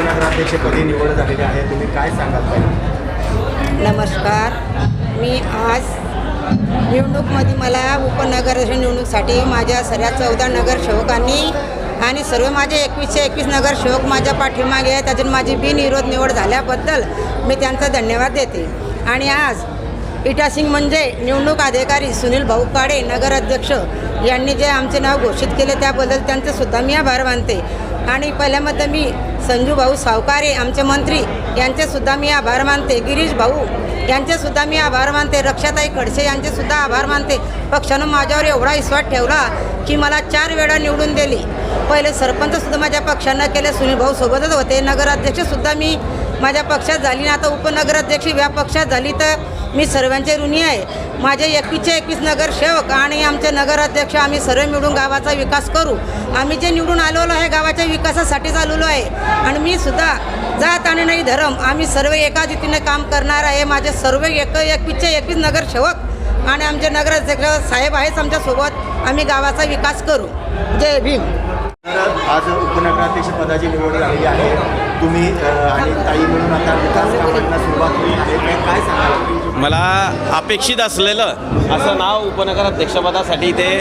उपनगराध्यक्षपदी निवड झालेली आहे. तुम्ही काय सांगाल नमस्कार. मी आज निवडणूकमध्ये मला उपनगर निवडणूकसाठी माझ्या सर्व चौदा नगरसेवकांनी आणि सर्व माझे एकवीसशे एकवीस नगरसेवक माझ्या पाठीमागे आहेत. अजून माझी बिनविरोध निवड झाल्याबद्दल मी त्यांचा धन्यवाद देते. आणि आज इटासिंग म्हणजे निवडणूक अधिकारी सुनील भाऊ काडे नगराध्यक्ष यांनी जे आमचे नाव घोषित केले त्याबद्दल त्यांचे सुद्धा मी आभार मानते. आणि पहिल्यामध्ये मी संजू भाऊ सावकारे आमचे मंत्री यांचेसुद्धा मी आभार मानते. गिरीश भाऊ यांचेसुद्धा मी आभार मानते. रक्षाताई खडसे यांचेसुद्धा आभार मानते. पक्षानं माझ्यावर एवढा विश्वास ठेवला की मला चार वेळा निवडून दिली. पहिले सरपंचसुद्धा माझ्या पक्षानं केले सुनील भाऊ सोबतच होते. नगराध्यक्षसुद्धा मी माझ्या पक्षात झाली ना आता उपनगराध्यक्ष या पक्षात झाली तर मी सर्वांचे ऋणी आहे. माझे एकवीसचे एकवीस नगरसेवक आणि आमचे नगराध्यक्ष आम्ही सर्व मिळून गावाचा विकास करू. आम्ही जे निवडून आलेलो आहे गावाच्या विकासासाठीच आलेलो आहे. आणि मी सुद्धा जात आणि नाही धर्म आम्ही सर्व एका रीतीने काम करणार आहे. माझे सर्व एक एकवीसचे एकवीस नगरसेवक आणि आमचे नगराध्यक्ष साहेब आहेच आमच्यासोबत. आम्ही गावाचा विकास करू. जय भीम. आज आज उपनगराध्यक्षपदाची निवड झालेली आहे. तुम्ही आणि ताई म्हणून आता विकास कामांना सुरुवात होईल आहे. काय- सांगाल? मला अपेक्षित असलेलं असं नाव उपनगराध्यक्षपदासाठी इथे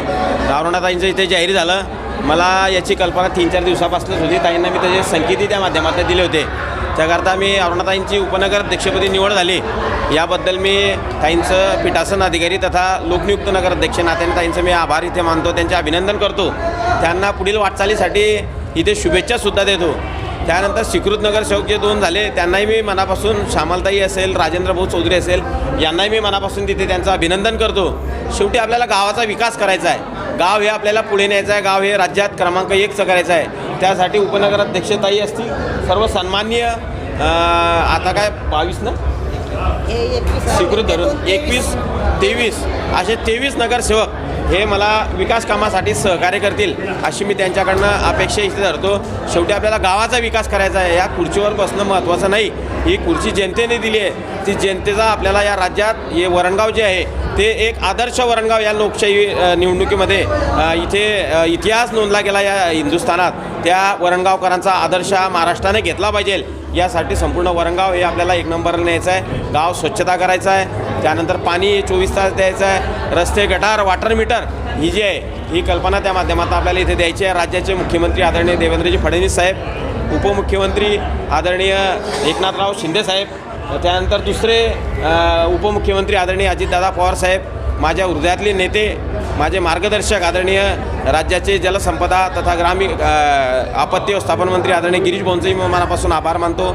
रावणाताईंचं इथे जाहीर झालं. मला याची कल्पना तीन चार दिवसापासूनच होती. ताईंना मी त्याचे संकेती त्या माध्यमातून दिले होते. त्याकरता मी अरुणाताईंची उपनगराध्यक्षपदी निवड झाली. याबद्दल मी ताईंचं पीठासन अधिकारी तथा लोकनियुक्त नगराध्यक्ष नात्याने ताईंचं मी आभार इथे मानतो. त्यांचे अभिनंदन करतो. त्यांना पुढील वाटचालीसाठी इथे शुभेच्छासुद्धा देतो. त्यानंतर स्वीकृत नगरसेवक जे दोन झाले त्यांनाही मी मनापासून श्यामलताई असेल राजेंद्र भाऊ चौधरी असेल यांनाही मी मनापासून तिथे त्यांचं अभिनंदन करतो. शेवटी आपल्याला गावाचा विकास करायचा आहे. गाव हे आपल्याला पुढे न्यायचं आहे. गाव हे राज्यात क्रमांक एकचं करायचं आहे. त्यासाठी उपनगराध्यक्षताई असतील. सर्व सन्माननीय आता काय बावीस ना? स्वीकृत धरून. एकवीस तेवीस. असे तेवीस नगरसेवक हे मला विकास कामासाठी सहकार्य करतील अशी मी त्यांच्याकडनं अपेक्षा इथे धरतो. शेवटी आपल्याला गावाचा विकास करायचा आहे. या खुर्चीवर बसणं महत्त्वाचं नाही. ही खुर्ची जनतेने दिली आहे. ती जनतेचा आपल्याला या राज्यात हे वरणगाव जे आहे ते एक आदर्श वरणगाव या लोकशाही निवडणुकीमध्ये इथे इतिहास नोंदला गेला या हिंदुस्थानात. त्या वरणगावकरांचा आदर्श हा महाराष्ट्राने घेतला पाहिजे. यासाठी संपूर्ण वरणगाव हे आपल्याला एक नंबर न्यायचं आहे. गाव स्वच्छता करायचं आहे. त्यानंतर पाणी चोवीस तास द्यायचं आहे. रस्ते गटार वॉटर मीटर ही जी आहे ही कल्पना त्या माध्यमातून आपल्याला इथे द्यायची आहे. राज्याचे मुख्यमंत्री आदरणीय देवेंद्रजी फडणवीस साहेब उपमुख्यमंत्री आदरणीय एकनाथराव शिंदे साहेब त्यानंतर दुसरे उपमुख्यमंत्री आदरणीय अजितदादा पवार साहेब माझ्या हृदयातले नेते माझे मार्गदर्शक आदरणीय राज्याचे जलसंपदा तथा ग्रामीण आपत्ती व्यवस्थापन मंत्री आदरणीय गिरीश भाऊंचंही मनापासून आभार मानतो.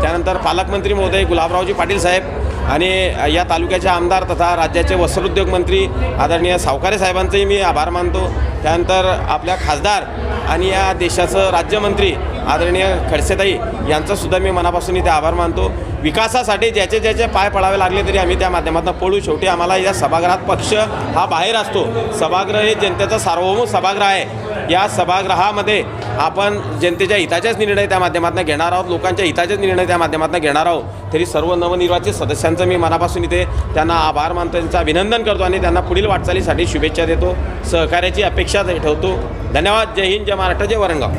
त्यानंतर पालकमंत्री महोदय गुलाबरावजी पाटील साहेब आणि या तालुक्याचे आमदार तथा राज्याचे वस्त्रोद्योग मंत्री आदरणीय सावकारे साहेबांचंही मी आभार मानतो. त्यानंतर आपल्या खासदार आणि या देशाचं राज्यमंत्री आदरणीय खडसेताई यांचासुद्धा मी मनापासून इथे आभार मानतो. विकासासाठी ज्याचे ज्याचे पाय पडावे लागले तरी आम्ही त्या माध्यमातून पडू. शेवटी आम्हाला या सभागृहात पक्ष हा बाहेर असतो. सभागृह हे जनतेचा सार्वभौम सभागृह आहे. या सभागृहामध्ये आपण जनतेच्या हिताचेच निर्णय त्या माध्यमातून घेणार आहोत. लोकांच्या हिताचेच निर्णय त्या माध्यमातून घेणार आहोत. तरी सर्व नवनिर्वाचित सदस्यांचं मी मनापासून इथे त्यांना आभार मानतो. त्यांचं अभिनंदन करतो आणि त्यांना पुढील वाटचालीसाठी शुभेच्छा देतो. सहकार्याची अपेक्षा ठेवतो. धन्यवाद. जय हिंद. जय महाराष्ट्र. जय वरणगाव